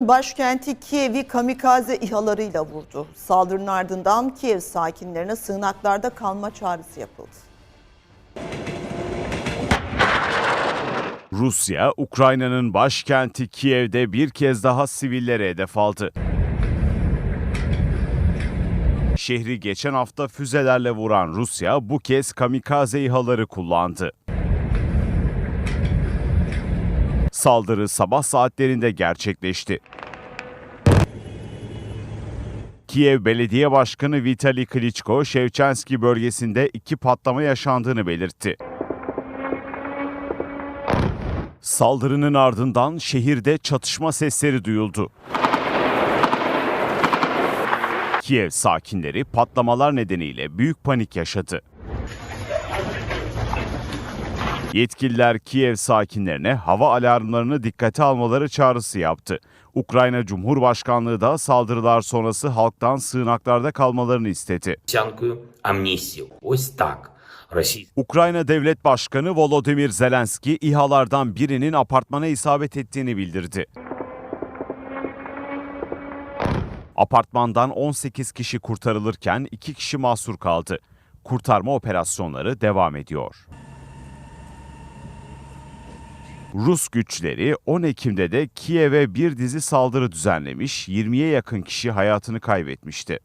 Başkenti Kiev'i kamikaze İHA'larıyla vurdu. Saldırının ardından Kiev sakinlerine sığınaklarda kalma çağrısı yapıldı. Rusya, Ukrayna'nın başkenti Kiev'de bir kez daha sivillere hedef aldı. Şehri geçen hafta füzelerle vuran Rusya bu kez kamikaze İHA'ları kullandı. Saldırı sabah saatlerinde gerçekleşti. Kiev Belediye Başkanı Vitali Klitschko, Şevçenski bölgesinde iki patlama yaşandığını belirtti. Saldırının ardından şehirde çatışma sesleri duyuldu. Kiev sakinleri patlamalar nedeniyle büyük panik yaşadı. Yetkililer Kiev sakinlerine hava alarmlarını dikkate almaları çağrısı yaptı. Ukrayna Cumhurbaşkanlığı da saldırılar sonrası halktan sığınaklarda kalmalarını istedi. Ukrayna Devlet Başkanı Volodymyr Zelenski İHA'lardan birinin apartmana isabet ettiğini bildirdi. Apartmandan 18 kişi kurtarılırken 2 kişi mahsur kaldı. Kurtarma operasyonları devam ediyor. Rus güçleri 10 Ekim'de de Kiev'e bir dizi saldırı düzenlemiş, 20'ye yakın kişi hayatını kaybetmişti.